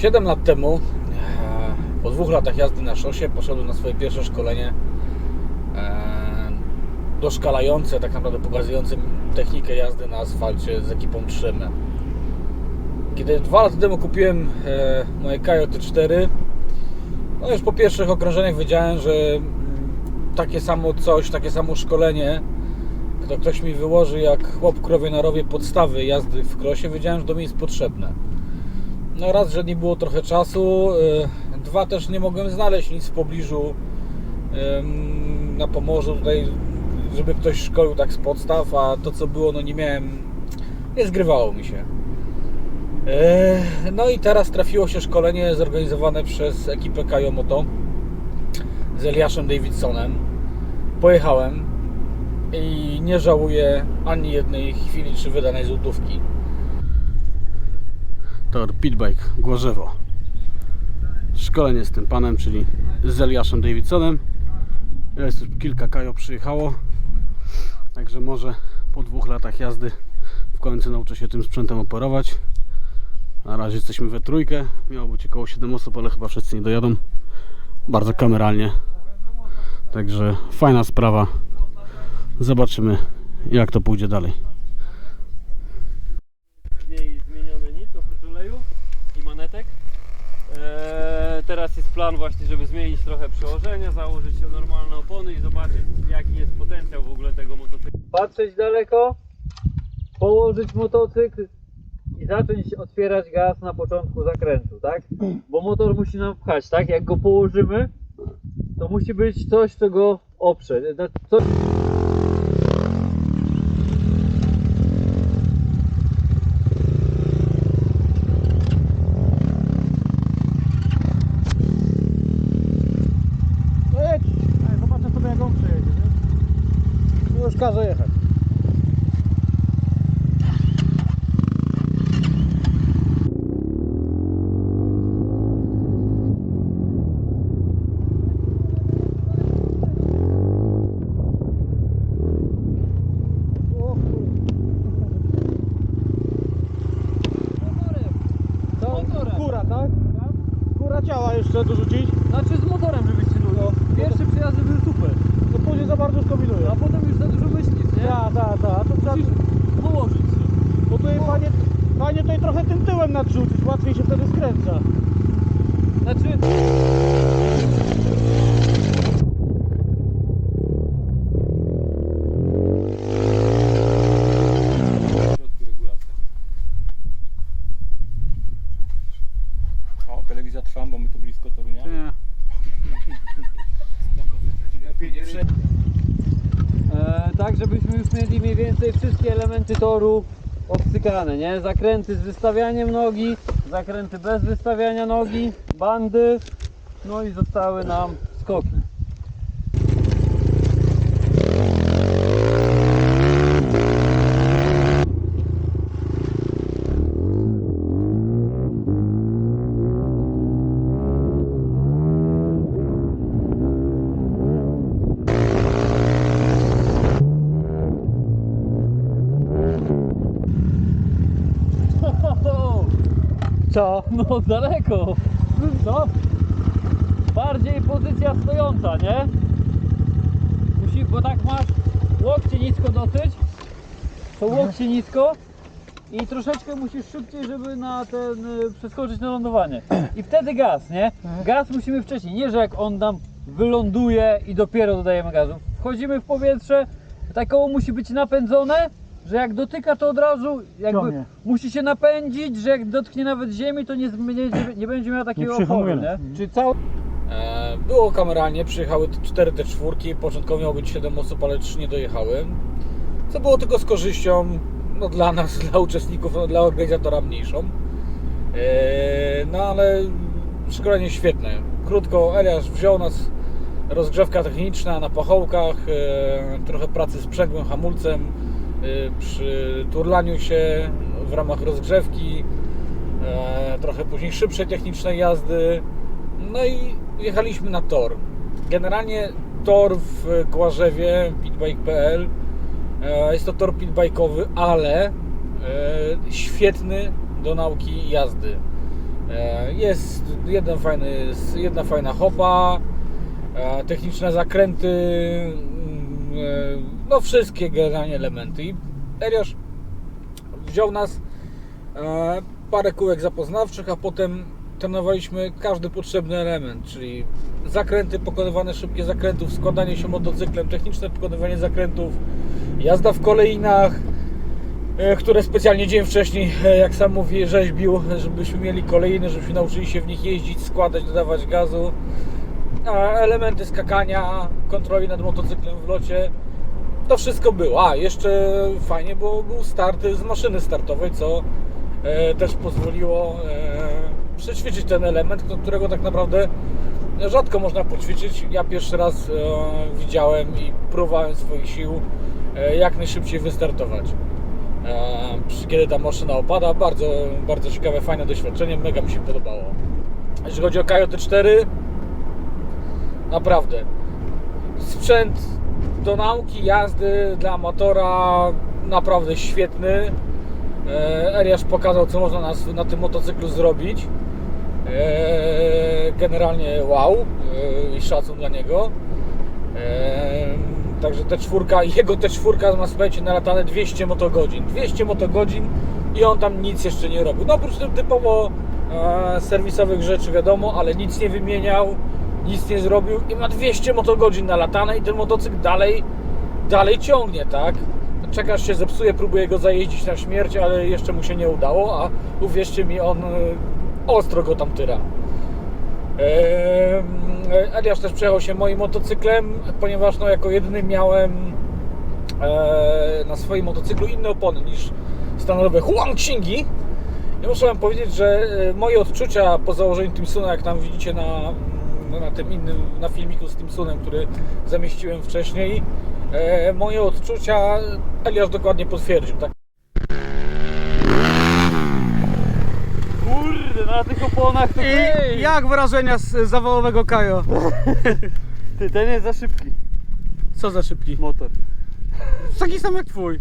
7 lat temu, e, po dwóch latach jazdy na szosie, poszedłem na swoje pierwsze szkolenie e, doszkalające, tak naprawdę pokazujące technikę jazdy na asfalcie z ekipą 3M. Kiedy dwa lata temu kupiłem e, moje Coyote 4, no już po pierwszych okrążeniach wiedziałem, że mm, takie samo coś, takie samo szkolenie, to ktoś mi wyłoży jak chłop krowie na rowie podstawy jazdy w krosie, wiedziałem, że to mi jest potrzebne. No raz, że nie było trochę czasu, y, dwa też nie mogłem znaleźć nic w pobliżu na Pomorzu tutaj, żeby ktoś szkolił tak z podstaw, a to co było, no nie miałem, nie zgrywało mi się. Yy, No i teraz trafiło się szkolenie zorganizowane przez ekipę Kajo Moto z Eliaszem Davidsonem. Pojechałem i nie żałuję ani jednej chwili czy wydanej złotówki. Tor Pitbike Głorzewo. Szkolenie z tym panem, czyli z Eliaszem Davidsonem. Jest już kilka kajo przyjechało. Także może po dwóch latach jazdy w końcu nauczę się tym sprzętem operować. Na razie jesteśmy we trójkę. Miało być około 7 osób, ale chyba wszyscy nie dojadą. Bardzo kameralnie. Także fajna sprawa. Zobaczymy jak to pójdzie dalej. w niej zmienione nic oprócz oleju i manetek. Eee, teraz jest plan właśnie, żeby zmienić trochę przełożenia, założyć się normalne opony i zobaczyć jaki jest potencjał w ogóle tego motocykla. Patrzeć daleko, położyć motocykl i zacząć otwierać gaz na początku zakrętu, tak? Bo motor musi nam pchać, tak? Jak go położymy, to musi być coś, co go oprze. Znaczy, Coś... No jedź, zobaczę sobie jak on przejedzie. Nie? Tyłem nadrzucić, łatwiej się wtedy skręca. Znaczy... O, telewizja trwam, bo my tu blisko Torunia. Nie. E, tak, żebyśmy już mieli mniej więcej wszystkie elementy toru obcykane, nie? Zakręty z wystawianiem nogi, zakręty bez wystawiania nogi, bandy, no i zostały nam skoki. No daleko. Co? Bardziej pozycja stojąca, nie? Musi, bo tak masz łokcie nisko dosyć, to łokcie nisko i troszeczkę musisz szybciej, żeby na ten, y, przeskoczyć na lądowanie. I wtedy gaz, nie? Gaz musimy wcześniej, nie że jak on nam wyląduje i dopiero dodajemy gazu. Wchodzimy w powietrze, tak koło musi być napędzone, że jak dotyka to od razu jakby Ciągnie. musi się napędzić, że jak dotknie nawet ziemi to nie, nie, nie będzie miał takiego oporu, przyhamuje. nie? Czy całe... E, było kameralnie, przyjechały t- cztery te czwórki, początkowo miało być 7 osób, ale 3 nie dojechały. Co było tylko z korzyścią no, dla nas, dla uczestników, no, dla organizatora mniejszą. E, no ale szkolenie świetne. Krótko, Eliasz wziął nas, rozgrzewka techniczna na pachołkach, e, trochę pracy z sprzęgłem, hamulcem, przy turlaniu się w ramach rozgrzewki, e, trochę później szybszej technicznej jazdy. No i jechaliśmy na tor. Generalnie tor w Kłażewie, pitbike.pl e, jest to tor pitbike'owy, ale e, świetny do nauki jazdy. Jest jeden fajny, jedna fajna hopa, techniczne zakręty, no wszystkie generalnie elementy. I wziął nas e, parę kółek zapoznawczych, a potem trenowaliśmy każdy potrzebny element, czyli zakręty, pokonywane szybkie zakrętów, składanie się motocyklem, techniczne pokonywanie zakrętów, jazda w kolejnach, e, które specjalnie dzień wcześniej, e, jak sam mówi, rzeźbił, żebyśmy mieli kolejny, żebyśmy nauczyli się w nich jeździć, składać, dodawać gazu. Elementy skakania, kontroli nad motocyklem w locie, to wszystko było. A, jeszcze fajnie, bo był start z maszyny startowej, co e, też pozwoliło e, przećwiczyć ten element, którego tak naprawdę rzadko można poćwiczyć. Ja pierwszy raz e, widziałem i próbowałem swoich sił e, jak najszybciej wystartować. E, kiedy ta maszyna opada, bardzo, bardzo ciekawe, fajne doświadczenie, mega mi się podobało. Jeśli chodzi o KJT4, naprawdę sprzęt do nauki jazdy dla amatora naprawdę świetny. E, Eliasz pokazał, co można na, na tym motocyklu zrobić. E, Generalnie wow e, i szacun dla niego. Także T4, jego T4 ma słuchajcie nalatane 200 motogodzin. 200 motogodzin i on tam nic jeszcze nie robił. No oprócz tych typowo serwisowych rzeczy wiadomo, ale nic nie wymieniał, nic nie zrobił i ma 200 motogodzin nalatane i ten motocykl dalej, dalej ciągnie, tak? Czekasz się zepsuje, próbuje go zajeździć na śmierć, ale jeszcze mu się nie udało, a uwierzcie mi, on e, ostro go tam tyra. Eliasz też przejechał się moim motocyklem, ponieważ no, jako jedyny miałem e, na swoim motocyklu inne opony niż standardowe Huangqingi. I muszę Wam powiedzieć, że e, moje odczucia po założeniu Timsuna, jak tam widzicie na, mm, na tym innym, na filmiku z Timsunem, który zamieściłem wcześniej, e, moje odczucia Eliasz dokładnie potwierdził. Tak? Kurde, na tych oponach to I jak wrażenia z zawałowego Kajo? Ty, ten jest za szybki Co za szybki? motor. Taki sam jak twój.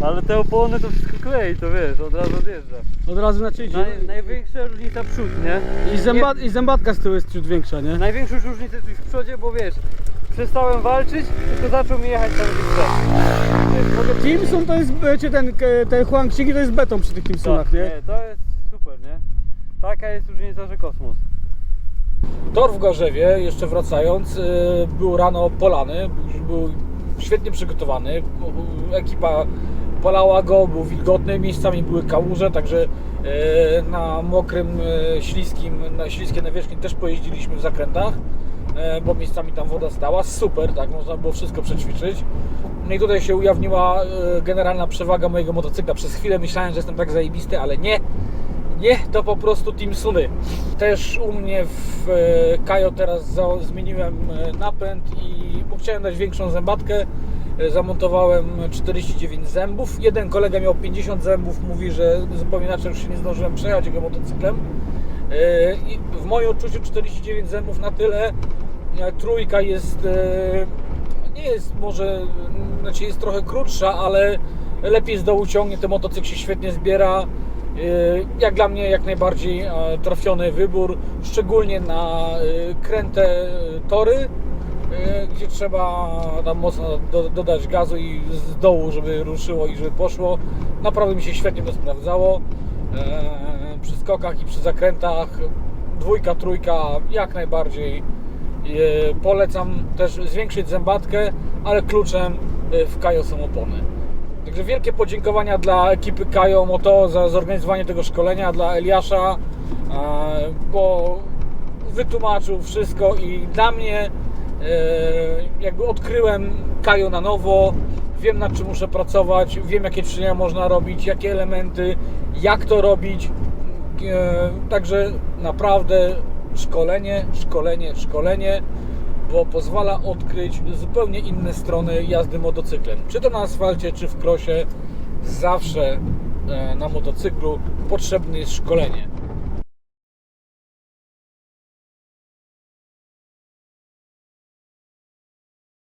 Ale te opony to wszystko klei, to wiesz, od razu odjeżdża. Od razu na czyjdzie. Naj, największa różnica przód, nie? I, zęba, I zębatka z tyłu jest ciut większa, nie? Największą różnicę tu jest w przodzie, bo wiesz, przestałem walczyć, tylko zaczął mi jechać tam gdzieś Timsun to jest, wiecie, ten, ten Huangqingi to jest beton przy tych Timsunach, nie? Tak, Nie, to jest super, nie? Taka jest różnica, że kosmos. Tor w Gorzewie, jeszcze wracając, y, był rano polany, był- był świetnie przygotowany. Ekipa polała go, był wilgotny, miejscami były kałuże, także y, na mokrym, y, śliskim, na śliskie nawierzchni też pojeździliśmy w zakrętach, y, bo miejscami tam woda stała. Super, tak, można było wszystko przećwiczyć. No i tutaj się ujawniła generalna przewaga mojego motocykla. Przez chwilę myślałem, że jestem tak zajebisty, ale nie. Nie, to po prostu Team Suny. Też u mnie w e, Kajo teraz zmieniłem e, napęd i chciałem dać większą zębatkę. e, Zamontowałem 49 zębów. Jeden kolega miał 50 zębów, mówi, że zupełnie inaczej już się nie zdążyłem przejechać jego motocyklem. I w moim odczuciu 49 zębów na tyle. Trójka jest nie jest może, znaczy jest trochę krótsza, ale lepiej z dołu ciągnie, ten motocykl się świetnie zbiera. Yy, Jak dla mnie jak najbardziej e, trafiony wybór, szczególnie na e, kręte e, tory, gdzie trzeba tam mocno do, dodać gazu i z dołu, żeby ruszyło i żeby poszło. Naprawdę mi się świetnie to sprawdzało. E, Przy skokach i przy zakrętach dwójka, trójka jak najbardziej E, Polecam też zwiększyć zębatkę, ale kluczem w Kajo są opony. Także wielkie podziękowania dla ekipy Kajo Moto za zorganizowanie tego szkolenia, dla Eliasza, e, bo wytłumaczył wszystko i dla mnie e, jakby odkryłem Kajo na nowo, wiem nad czym muszę pracować, wiem jakie ćwiczenia można robić, jakie elementy, jak to robić. E, Także naprawdę szkolenie, szkolenie, szkolenie, bo pozwala odkryć zupełnie inne strony jazdy motocyklem. Czy to na asfalcie, czy w krosie, zawsze e, na motocyklu potrzebne jest szkolenie.